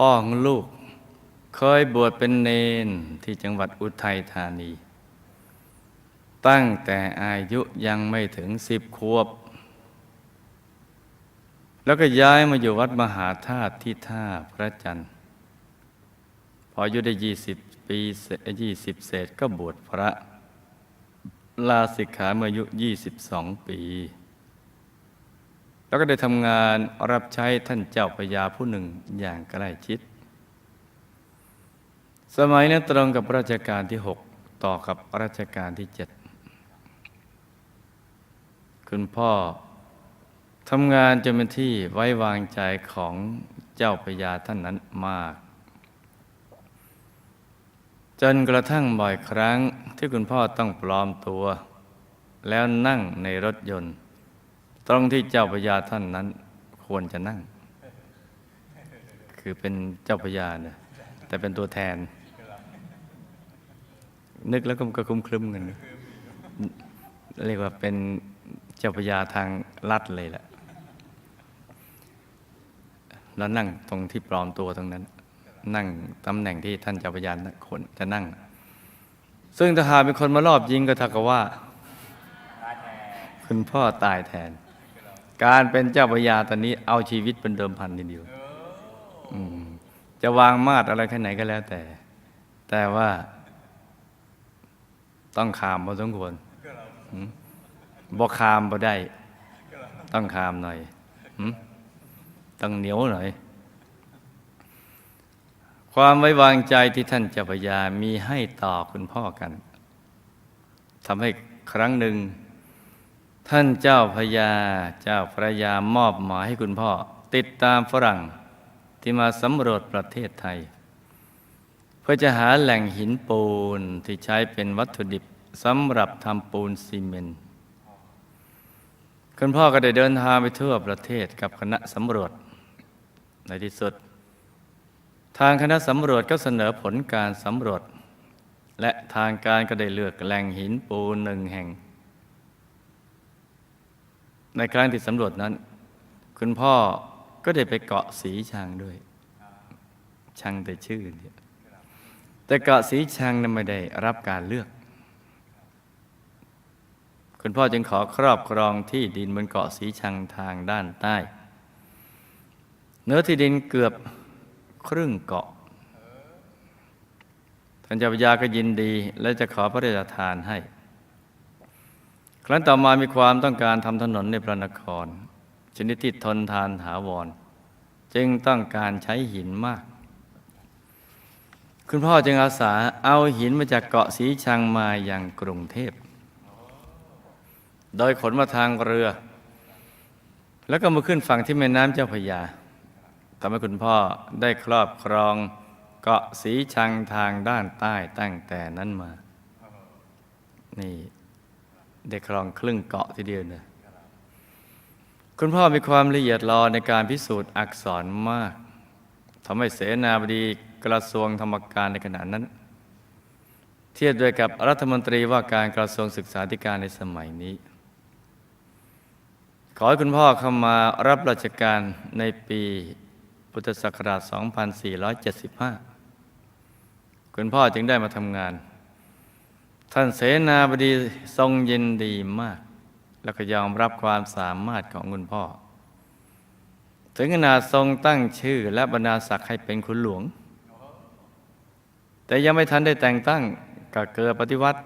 พ่อของลูก เคยบวชเป็นเนนที่จังหวัดอุทัยธานี ตั้งแต่อายุยังไม่ถึงสิบขวบ แล้วก็ย้ายมาอยู่วัดมหาธาตุที่ท่าพระจันทร์ พออายุได้ยี่สิบปียี่สิบเศษก็บวชพระลาสิกขาเมื่ออายุยี่สิบสองปี แล้วก็ได้ทำงานรับใช้ท่านเจ้าพญาผู้หนึ่งอย่างใกล้ชิด สมัยนั้นตรงกับรัชกาลที่หกต่อกับรัชกาลที่เจ็ดคุณพ่อทำงานจนเป็นที่ไว้วางใจของเจ้าพญาท่านนั้นมาก จนกระทั่งบ่อยครั้งที่คุณพ่อต้องปลอมตัว แล้วนั่งในรถยนต์ ตรงที่เจ้าพญาท่านนั้น ควรจะนั่ง คือเป็นเจ้าพญาเนี่ยแต่เป็นตัวแทน นึกแล้วก็กระคุ้มคลึ้มกันนเรียกว่าเป็นเจ้าพญาทางลัดเลยแหละแล้วนั่งตรงที่ปลอมตัวตรงนั้น นั่งตำแหน่งที่ท่านเจ้าพญาคนจะนั่ง ซึ่งถ้าหากเป็นคนมารอบยิงก็ท่ากับว่า คุณพ่อตายแทน การเป็นเจ้าพญาตอนนี้เอาชีวิตเป็นเดิมพันทีเดียวจะวางมาดอะไรแค่ไหนก็แล้วแต่ แต่ว่าต้องขามพอสมควรบอกขามพอได้ ต้องขามหน่อยต้องเหนียวหน่อย ความไว้วางใจที่ท่านเจ้าพญามีให้ต่อคุณพ่อกันทำให้ครั้งหนึ่ง ท่านเจ้าพญาเจ้าพระยามอบหมายให้คุณพ่อ ติดตามฝรั่งที่มาสำรวจประเทศไทย เพื่อจะหาแหล่งหินปูนที่ใช้เป็นวัตถุดิบสำหรับทำปูนซีเมนต์คุณพ่อก็ได้เดินทางไปทั่วประเทศกับคณะสำรวจ ในที่สุด ทางคณะสำรวจก็เสนอผลการสำรวจ และทางการก็ได้เลือกแหล่งหินปูนหนึ่งแห่ง ในครั้งที่สำรวจนั้น คุณพ่อก็ได้ไปเกาะสีชังด้วย ชังแต่ชื่อเนี่ยแต่เกาะสีชังนั้นไม่ได้รับการเลือก คุณพ่อจึงขอครอบครองที่ดินบนเกาะสีชังทางด้านใต้ เนื้อที่ดินเกือบครึ่งเกาะท่านเจ้าพรยาก็ยินดีและจะขอพระราชทานให้ ครั้นต่อมามีความต้องการทำถนนในพระนคร ชนิดที่ทนทานถาวร จึงต้องการใช้หินมาก คุณพ่อจึงอาสาเอาหินมาจากเกาะสีชังมาอย่างกรุงเทพ โดยขนมาทางเรือ แล้วก็มาขึ้นฝั่งที่แม่น้ำเจ้าพระยาทำให้คุณพ่อได้ครอบครองเกาะสีชังทางด้านใต้ตั้งแต่นั้นมา นี่ ได้ครองครึ่งเกาะทีเดียวเนี่ยคุณพ่อมีความละเอียดรอในการพิสูจน์อักษรมากทำให้เสนาบดีกระทรวงธรรมการในขณะนั้น เทียบด้วยกับรัฐมนตรีว่าการกระทรวงศึกษาธิการในสมัยนี้ ขอให้คุณพ่อเข้ามารับราชการในปีพุทธศักราช 2475 คุณพ่อจึงได้มาทำงาน ท่านเสนาบดีทรงยินดีมาก แล้วก็ยอมรับความสามารถของคุณพ่อ ถึงขนาดทรงตั้งชื่อและบรรดาศักดิ์ให้เป็นคุณหลวง แต่ยังไม่ทันได้แต่งตั้งก็เกิดปฏิวัติ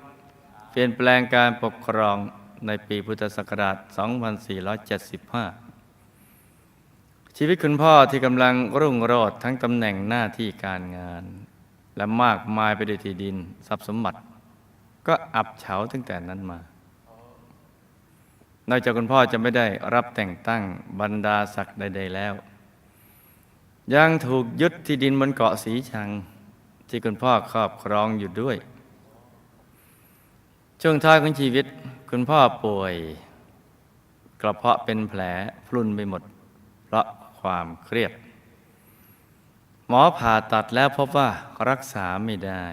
เปลี่ยนแปลงการปกครองในปีพุทธศักราช 2475 ชีวิตคุณพ่อที่กำลังรุ่งโรจน์ทั้งตำแหน่งหน้าที่การงาน และมากมายไปด้วยที่ดินทรัพย์สมบัติ ก็อับเฉาตั้งแต่นั้นมานอกจากคุณพ่อจะไม่ได้รับแต่งตั้งบรรดาศักดิ์ใด ๆ แล้ว ยังถูกยึดที่ดินบนเกาะสีชัง ที่คุณพ่อครอบครองอยู่ด้วย ช่วงท้ายของชีวิตคุณพ่อป่วย กระเพาะเป็นแผลพรุนไปหมด เพราะความเครียด หมอผ่าตัดแล้วพบว่ารักษาไม่ได้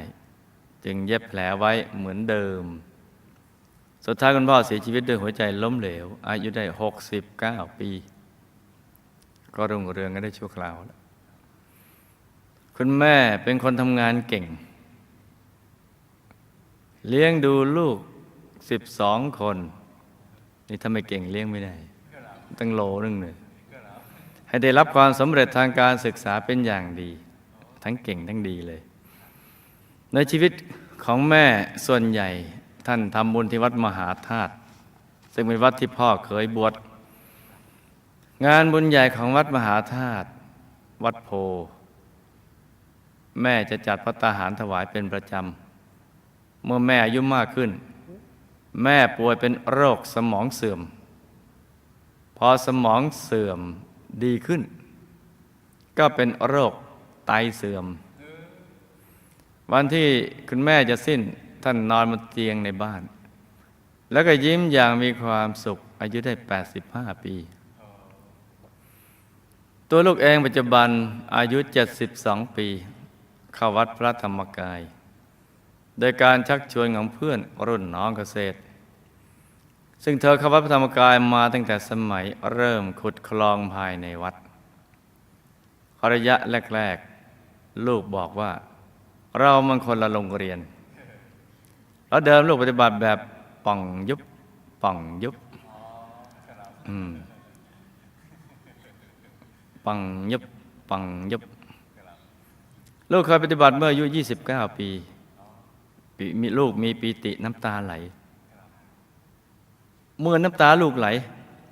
จึงเย็บแผลไว้เหมือนเดิม สุดท้ายคุณพ่อเสียชีวิตด้วยหัวใจล้มเหลว อายุได้ 69 ปี ก็รุ่งเรืองกันได้ชั่วคราวแล้วคุณแม่เป็นคนทำงานเก่ง เลี้ยงดูลูกสิบสองคน นี่ถ้าไม่เก่งเลี้ยงไม่ได้ ตั้งโลนึงเลยให้ได้รับความสำเร็จทางการศึกษาเป็นอย่างดี ทั้งเก่งทั้งดีเลย ในชีวิตของแม่ส่วนใหญ่ท่านทำบุญที่วัดมหาธาตุซึ่งเป็นวัดที่พ่อเคยบวชงานบุญใหญ่ของวัดมหาธาตุวัดโพ แม่จะจัดพัตตาหารถวายเป็นประจำ เมื่อแม่อายุมากขึ้น แม่ป่วยเป็นโรคสมองเสื่อม พอสมองเสื่อมดีขึ้น ก็เป็นโรคไตเสื่อม วันที่คุณแม่จะสิ้นท่านนอนบนเตียงในบ้าน แล้วก็ยิ้มอย่างมีความสุข อายุได้ 85 ปี ตัวลูกเองปัจจุบันอายุ 72 ปี เข้าวัดพระธรรมกาย โดยการชักชวนของเพื่อนรุ่นน้องเกษตร ซึ่งเธอเข้าวัดพระธรรมกายมาตั้งแต่สมัยเริ่มขุดคลองภายในวัดระยะแรก ๆ ลูกบอกว่า เรามันคนละโรงเรียน แล้วเดิมลูกปฏิบัติแบบป่องยุบป่องยุบอืมปังยุบปังยุบลูกเคยปฏิบัติเมื่ออายุ 29 ปีปีมีลูกมีปีติน้ำตาไหล เมื่อน้ำตาลูกไหล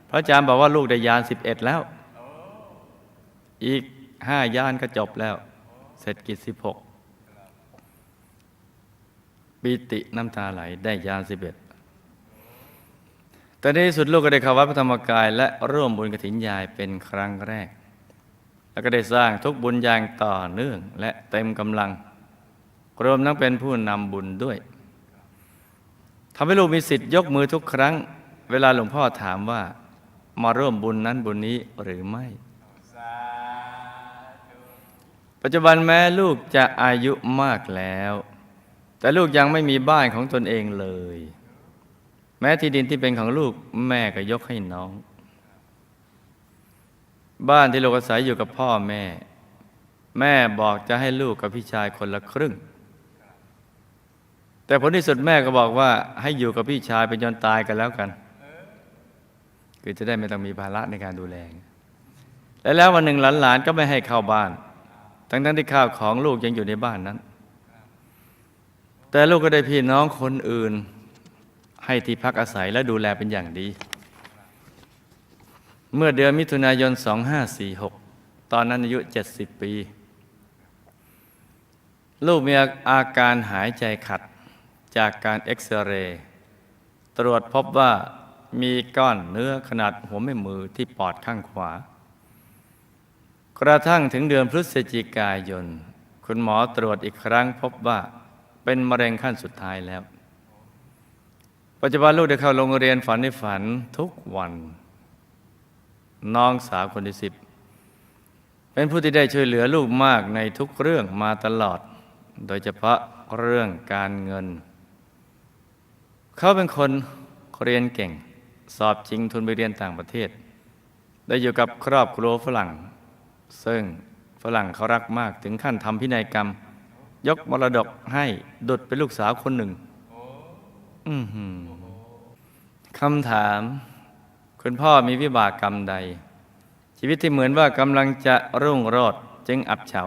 พระอาจารย์บอกว่าลูกได้ยาน11แล้ว อีกห้ายานก็จบแล้ว เสร็จกิจ16 ปีติน้ำตาไหลได้ยาน11แต่ในที่สุดลูกก็ได้เข้าวัดพระธรรมกาย และร่วมบุญกฐินยายเป็นครั้งแรก แล้วก็ได้สร้างทุกบุญอย่างต่อเนื่องและเต็มกำลังรวมทั้งเป็นผู้นำบุญด้วยทำให้ลูกมีสิทธิ์ยกมือทุกครั้ง เวลาหลวงพ่อถามว่า มาร่วมบุญนั้นบุญนี้หรือไม่ ปัจจุบันแม้ลูกจะอายุมากแล้ว แต่ลูกยังไม่มีบ้านของตนเองเลย แม้ที่ดินที่เป็นของลูกแม่ก็ยกให้น้อง บ้านที่ลูกอาศัยอยู่กับพ่อแม่ แม่บอกจะให้ลูกกับพี่ชายคนละครึ่ง แต่ผลที่สุดแม่ก็บอกว่าให้อยู่กับพี่ชายไปจนตายกันแล้วกัน คือจะได้ไม่ต้องมีภาระในการดูแลและแล้ววันหนึ่งหลานๆก็ไม่ให้เข้าบ้าน ทั้งๆที่ข้าวของลูกยังอยู่ในบ้านนั้น แต่ลูกก็ได้พี่น้องคนอื่น ให้ที่พักอาศัยและดูแลเป็นอย่างดี เมื่อเดือนมิถุนายน 2546 ตอนนั้นอายุ 70 ปี ลูกมีอาการหายใจขัดจากการเอ็กซเรย์ตรวจพบว่ามีก้อนเนื้อขนาดหัวแม่มือที่ปอดข้างขวา กระทั่งถึงเดือนพฤศจิกายน คุณหมอตรวจอีกครั้งพบว่า เป็นมะเร็งขั้นสุดท้ายแล้ว ปัจจุบันลูกได้เข้าโรงเรียนฝันในฝันทุกวัน น้องสาวคนที่สิบเป็นผู้ที่ได้ช่วยเหลือลูกมากในทุกเรื่องมาตลอด โดยเฉพาะเรื่องการเงิน เขาเป็นคนเรียนเก่ง สอบจริงทุนไปเรียนต่างประเทศ ได้อยู่กับครอบครัวฝรั่ง ซึ่งฝรั่งเขารักมากถึงขั้นทำพินัยกรรม ยกมรดกให้ดุดเป็นลูกสาวคนหนึ่งอืคำถาม คุณพ่อมีวิบากกรรมใด ชีวิตที่เหมือนว่ากำลังจะรุ่งโรจน์จึงอับเฉา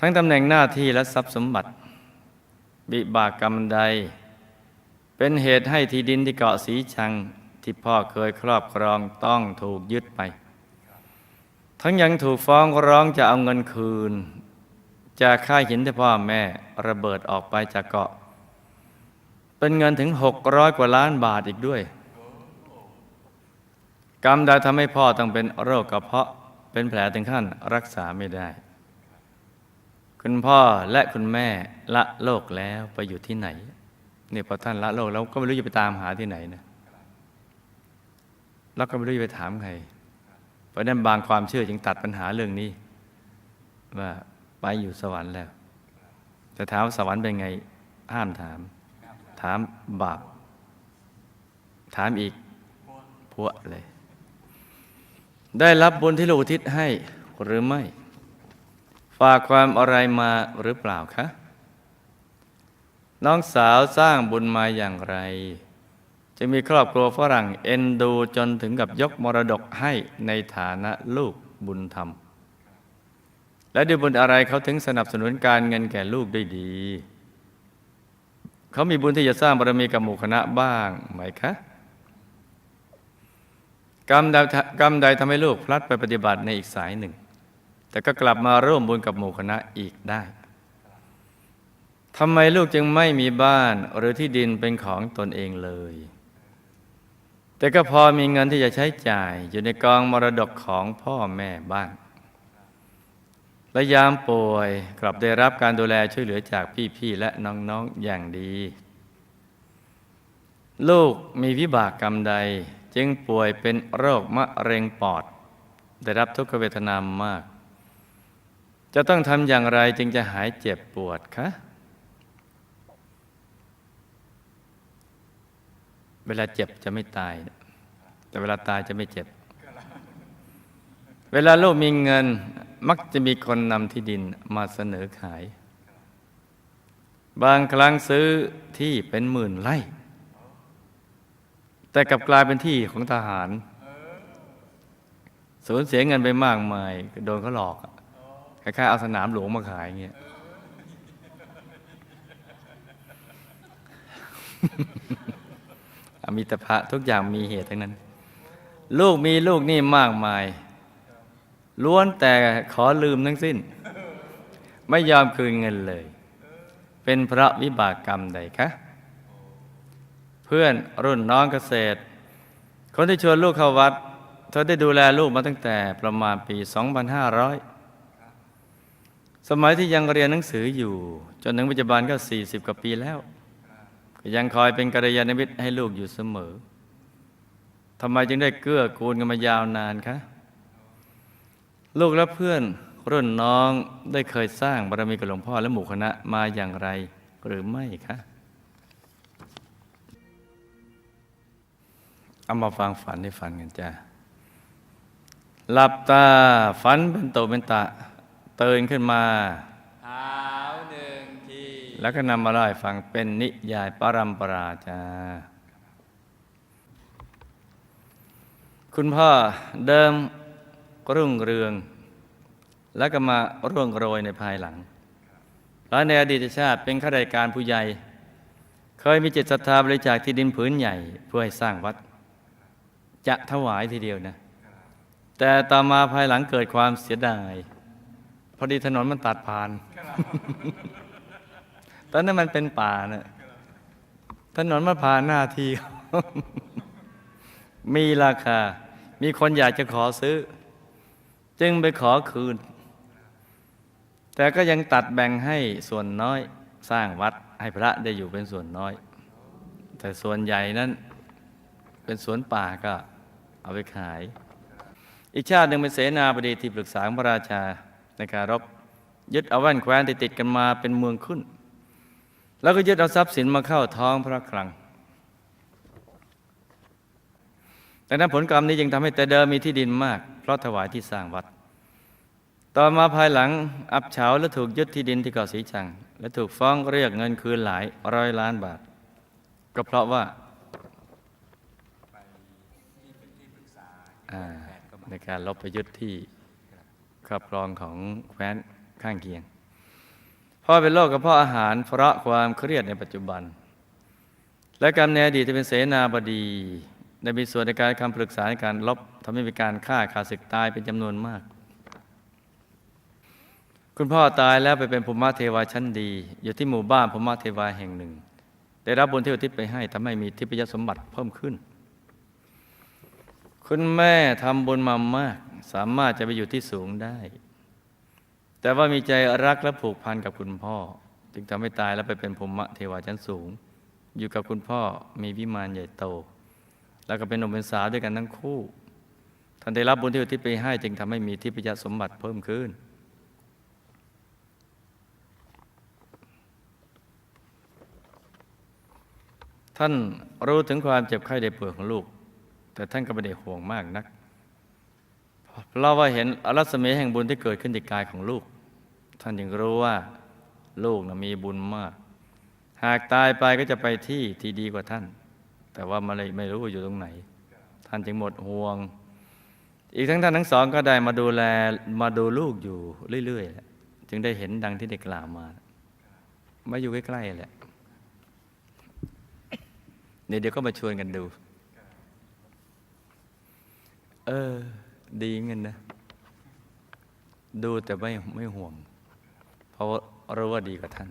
ทั้งตำแหน่งหน้าที่และทรัพย์สมบัติวิบากกรรมใด เป็นเหตุให้ที่ดินที่เกาะสีชังที่พ่อเคยครอบครองต้องถูกยึดไป ทั้งยังถูกฟ้องร้องจะเอาเงินคืน จากค่าหินที่พ่อแม่ระเบิดออกไปจากเกาะ เป็นเงินถึงหกร้อยกว่าล้านบาทอีกด้วย กรรมใดทำให้พ่อต้องเป็นโรคกระเพาะเป็นแผลถึงขั้นรักษาไม่ได้ คุณพ่อและคุณแม่ละโลกแล้วไปอยู่ที่ไหนเนี่ยพอท่านละโลกแล้วก็ไม่รู้จะไปตามหาที่ไหนนะแล้วก็ไม่รู้จะไปถามใคร เพราะนั้นบางความเชื่อจึงตัดปัญหาเรื่องนี้ว่า ไปอยู่สวรรค์แล้ว แต่ถามว่าสวรรค์เป็นไงห้ามถาม ถามบาป ถามอีกพวกเลย ได้รับบุญที่ลูกทิศให้หรือไม่ ฝากความอะไรมาหรือเปล่าคะ น้องสาวสร้างบุญมาอย่างไร จะมีครอบครัวฝรั่งเอ็นดูจนถึงกับยกมรดกให้ในฐานะลูกบุญธรรม และด้วยบุญอะไรเขาถึงสนับสนุนการเงินแก่ลูกได้ดี เขามีบุญที่จะสร้างบารมีกับหมู่คณะบ้างไหมคะกรรมใดกรรมใดทำให้ลูกพลัดไปปฏิบัติในอีกสายหนึ่ง แต่ก็กลับมาร่วมบุญกับหมู่คณะอีกได้ทำไมลูกจึงไม่มีบ้านหรือที่ดินเป็นของตนเองเลย แต่ก็พอมีเงินที่จะใช้จ่ายอยู่ในกองมรดกของพ่อแม่บ้าง และยามป่วยกลับได้รับการดูแลช่วยเหลือจากพี่ๆและน้องๆอย่างดี ลูกมีวิบากกรรมใด จึงป่วยเป็นโรคมะเร็งปอด ได้รับทุกขเวทนามมาก จะต้องทำอย่างไรจึงจะหายเจ็บปวดคะเวลาเจ็บจะไม่ตาย แต่เวลาตายจะไม่เจ็บ วลาลูกมีเงินมักจะมีคนนำที่ดินมาเสนอขาย บางครั้งซื้อที่เป็นหมื่นไร่ แต่กลับกลายเป็นที่ของทหาร สูญเสียเงินไปมากมายโดนเขาหลอกคล้ายๆเอาสนามหลวงมาขายเงี้ยอมิตภะทุกอย่างมีเหตุทั้งนั้น ลูกมีลูกนี่มากมาย ล้วนแต่ขอลืมทั้งสิ้น ไม่ยอมคืนเงินเลย เป็นเพราะวิบากกรรมใดคะเพื่อนรุ่นน้องเกษตร คนที่ชวนลูกเข้าวัด เธอได้ดูแลลูกมาตั้งแต่ประมาณปี 2500 สมัยที่ยังเรียนหนังสืออยู่ จนถึงปัจจุบันก็ 40 กว่าปีแล้วก็ยังคอยเป็นกัลยาณมิตรให้ลูกอยู่เสมอทำไมจึงได้เกื้อกูลกันมายาวนานคะ ลูกและเพื่อนรุ่นน้องได้เคยสร้างบารมีกับหลวงพ่อและหมู่คณะมาอย่างไรหรือไม่คะเอามาฟังฝันให้ฝันกันจ้าหลับตาฝันเป็นโตเป็นตะตื่นขึ้นมาเท้าหนึ่งทีแล้วก็นำมาเล่าให้ฟังเป็นนิยายปรัมปราจ้าคุณพ่อเดิม รุ่งเรือง แล้วก็มาร่วงโรยในภายหลังแล้วในอดีตชาติเป็นข้าราชการผู้ใหญ่ เคยมีจิตศรัทธาบริจาคที่ดินผืนใหญ่ เพื่อให้สร้างวัด จะถวายทีเดียวนะ แต่ต่อมาภายหลังเกิดความเสียดาย พอดีถนนมันตัดผ่าน ตอนนั้นมันเป็นป่านะถนนมันผ่านหน้าที่ มีราคา มีคนอยากจะขอซื้อ จึงไปขอคืน แต่ก็ยังตัดแบ่งให้ส่วนน้อยสร้างวัดให้พระได้อยู่เป็นส่วนน้อย แต่ส่วนใหญ่นั้นเป็นสวนป่าก็เอาไปขาย อีกชาติหนึ่งเป็นเสนาบดีที่ปรึกษาของพระราชาในการรบยึดเอาแว่นแคว้นติดติดกันมาเป็นเมืองขึ้น แล้วก็ยึดเอาทรัพย์สินมาเข้าท้องพระคลัง ดังนั้นผลกรรมนี้จึงทำให้แต่เดิมมีที่ดินมาก เพราะถวายที่สร้างวัด ต่อมาภายหลังอับเฉาและถูกยึดที่ดินที่เกาะสีชัง และถูกฟ้องเรียกเงินคืนหลายร้อยล้านบาท ก็เพราะว่าอ่าในการลบไปยึดที่ครอบครองของแคว้นข้างเคียงพ่อเป็นโรคกระเพาะอาหารเพราะความเครียดในปัจจุบัน และกรรมในอดีตที่เป็นเสนาบดี ได้มีส่วนในการคำปรึกษาในการลบทำให้มีการฆ่าขาดศึกตายเป็นจำนวนมาก คุณพ่อตายแล้วไปเป็นภูมิเทวาชั้นดี อยู่ที่หมู่บ้านภูมิเทวาแห่งหนึ่ง ได้รับบุญที่อุทิศไปให้ทำให้มีทิพยสมบัติเพิ่มขึ้น คุณแม่ทำบุญมามาก สามารถจะไปอยู่ที่สูงได้ แต่ว่ามีใจรักและผูกพันกับคุณพ่อ จึงทำให้ตายแล้วไปเป็นภูมิเทวาชั้นสูง อยู่กับคุณพ่อมีวิมานใหญ่โต แล้วก็เป็นหนุ่มเป็นสาวด้วยกันทั้งคู่ ท่านได้รับบุญที่อุทิศไปให้ จึงทำให้มีทิพยสมบัติเพิ่มขึ้น ท่านรู้ถึงความเจ็บไข้ได้ป่วยของลูก แต่ท่านก็ไม่ได้ห่วงมากนักเพราะว่าเห็นอรัศมีแห่งบุญที่เกิดขึ้นในกายของลูก ท่านจึงรู้ว่าลูกนะมีบุญมาก หากตายไปก็จะไปที่ที่ดีกว่าท่าน แต่ว่ามาเลยไม่รู้อยู่ตรงไหน ท่านจึงหมดห่วง อีกทั้งท่านทั้งสองก็ได้มาดูแลมาดูลูกอยู่เรื่อยๆแหละจึงได้เห็นดังที่ได้กล่าวมา มาอยู่ใกล้ๆแหละเดี๋ยวเดี๋ยวก็มาชวนกันดู เออ ดีเงินนะ ดูแต่ไม่ไม่ห่วง เพราะรู้ว่าดีกว่าท่าน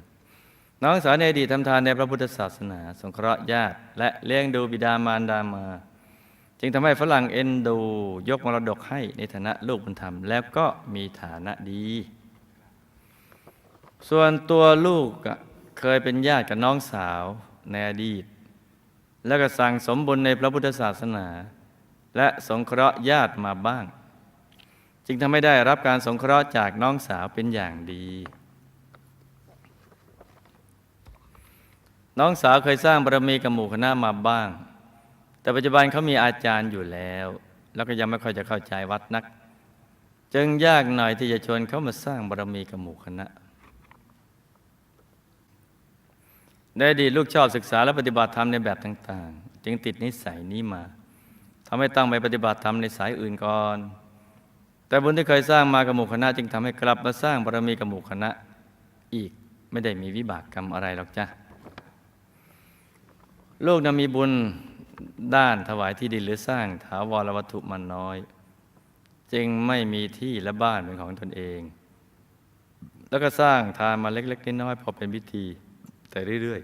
น้องสาวในอดีตทำทานในพระพุทธศาสนา สงเคราะห์ญาติและเลี้ยงดูบิดามารดามา จึงทำให้ฝรั่งเอ็นดูยกมรดกให้ในฐานะลูกบุญธรรม แล้วก็มีฐานะดี ส่วนตัวลูกเคยเป็นญาติกับน้องสาวในอดีต แล้วก็สั่งสมบุญในพระพุทธศาสนา และสงเคราะห์ญาติมาบ้าง จึงทำให้ได้รับการสงเคราะห์จากน้องสาวเป็นอย่างดี น้องสาวเคยสร้างบารมีกับหมู่คณะมาบ้าง แต่ปัจจุบันเขามีอาจารย์อยู่แล้ว แล้วก็ยังไม่ค่อยจะเข้าใจวัดนัก จึงยากหน่อยที่จะชวนเขามาสร้างบารมีกับหมู่คณะในอดีลูกชอบศึกษาและปฏิบัติธรรมในแบบต่าง ๆ จึงติดนิสัยนี้มาทำให้ตั้งไปปฏิบัติธรรมในสายอื่นก่อน แต่บุญที่เคยสร้างมากับหมู่คณะ จึงทำให้กลับมาสร้างบารมีกับหมู่คณะ อีกไม่ได้มีวิบากกรรมอะไรหรอกจ้ะ ลูกนั้นมีบุญด้านถวายที่ดินหรือสร้างถาวรวัตถุมันน้อย จึงไม่มีที่และบ้านเป็นของตนเอง แล้วก็สร้างทานมาเล็กๆน้อยๆพอเป็นพิธีแต่เรื่อย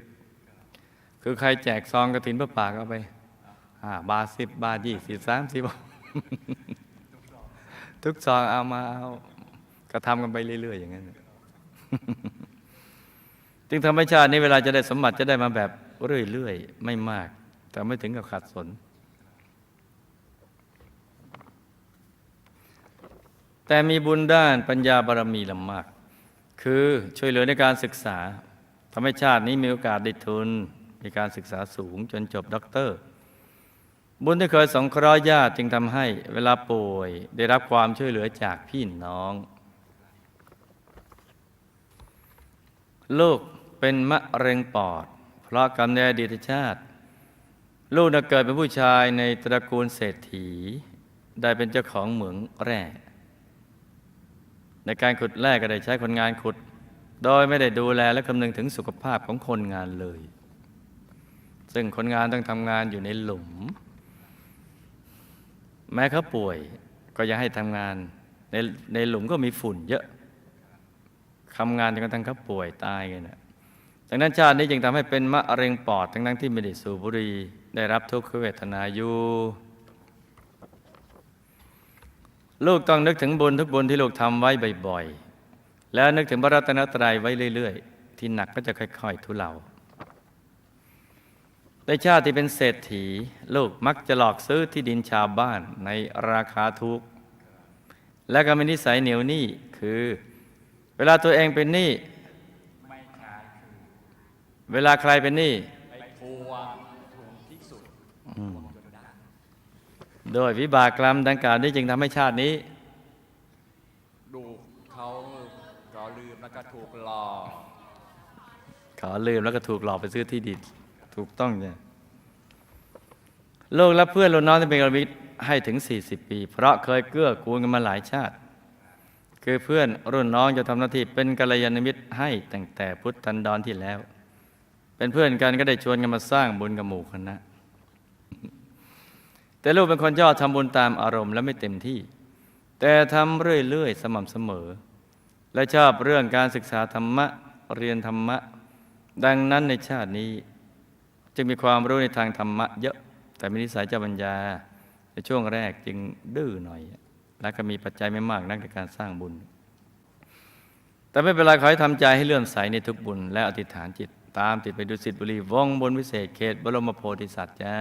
ๆ คือใครแจกซองกระถินพระป่าก็ไปหาบาทสิบบาทยี่สิบสามสิบทุกซองเอามาเอาก็ทำกันไปเรื่อยๆ อย่างนั้นจึงธรรมชาตินี้เวลาจะได้สมบัติจะได้มาแบบ เรื่อยๆ ไม่มาก แต่ไม่ถึงกับขาดสน แต่มีบุญด้านปัญญาบารมีลำมาก คือช่วยเหลือในการศึกษาทำให้ชาตินี้มีโอกาสได้ทุน มีการศึกษาสูงจนจบด็อกเตอร์ บุญที่เคยสงเคราะห์ญาติจึงทำให้เวลาป่วยได้รับความช่วยเหลือจากพี่น้องลูกเป็นมะเร็งปอด เพราะกรรมในอดีตชาติ ลูกน่ะเกิดเป็นผู้ชายในตระกูลเศรษฐี ได้เป็นเจ้าของเหมืองแร่ ในการขุดแร่ก็ได้ใช้คนงานขุด โดยไม่ได้ดูแลและคำนึงถึงสุขภาพของคนงานเลย ซึ่งคนงานต้องทำงานอยู่ในหลุม แม้เขาป่วยก็ยังให้ทำงานในในหลุมก็มีฝุ่นเยอะทำงานจนกระทั่งเขาป่วยตายกันนะ ดังนั้นชาตินี้จึงทำให้เป็นมะเร็งปอดทั้งนั้นที่ไม่ได้สูบบุหรี่ได้รับทุกขเวทนาอยู่ลูกต้องนึกถึงบุญทุกบุญที่ลูกทำไว้บ่อยๆ แล้วนึกถึงพระรัตนตรัยไว้เรื่อยๆ ที่หนักก็จะค่อยๆ ทุเลาในชาติที่เป็นเศรษฐี ลูกมักจะหลอกซื้อที่ดินชาวบ้านในราคาถูกและก็มีนิสัยเหนียวหนี้คือ เวลาตัวเองเป็นหนี้ไม่ขายคือ เวลาใครเป็นหนี้ไปทวงถูกที่สุดทวงจนได้โดยวิบากกรรมดังกล่าวนี้จึงทำให้ชาตินี้ ดูเขาก็ลืมแล้วก็ถูกหลอกขอลืมแล้วก็ถูกหลอกไปซื้อที่ดินถูกต้องเนี่ยลูกและเพื่อนรุ่นน้องที่เป็นกรมิตรให้ถึง 40 ปี เพราะเคยเกื้อกูลกันมาหลายชาติ คือเพื่อนรุ่นน้องจะทำหน้าที่เป็นกัลยาณมิตรให้ตั้งแต่พุทธันดรที่แล้ว เป็นเพื่อนกันก็ได้ชวนกันมาสร้างบุญกับหมู่คณะแต่ลูกเป็นคนชอบทำบุญตามอารมณ์และไม่เต็มที่ แต่ทำเรื่อยๆ สม่ำเสมอ และชอบเรื่องการศึกษาธรรมะเรียนธรรมะ ดังนั้นในชาตินี้ จึงมีความรู้ในทางธรรมะเยอะ แต่มีนิสัยเจ้าปัญญา ในช่วงแรกจึงดื้อหน่อย และก็มีปัจจัยไม่มากนักในการสร้างบุญ แต่ไม่เป็นไรขอให้ทำใจให้เลื่อมใสในทุกบุญและอธิษฐานจิต ตามติดไปดูสิทธิบุรีวงบนวิเศษเขตบรมโพธิสัตว์จ้า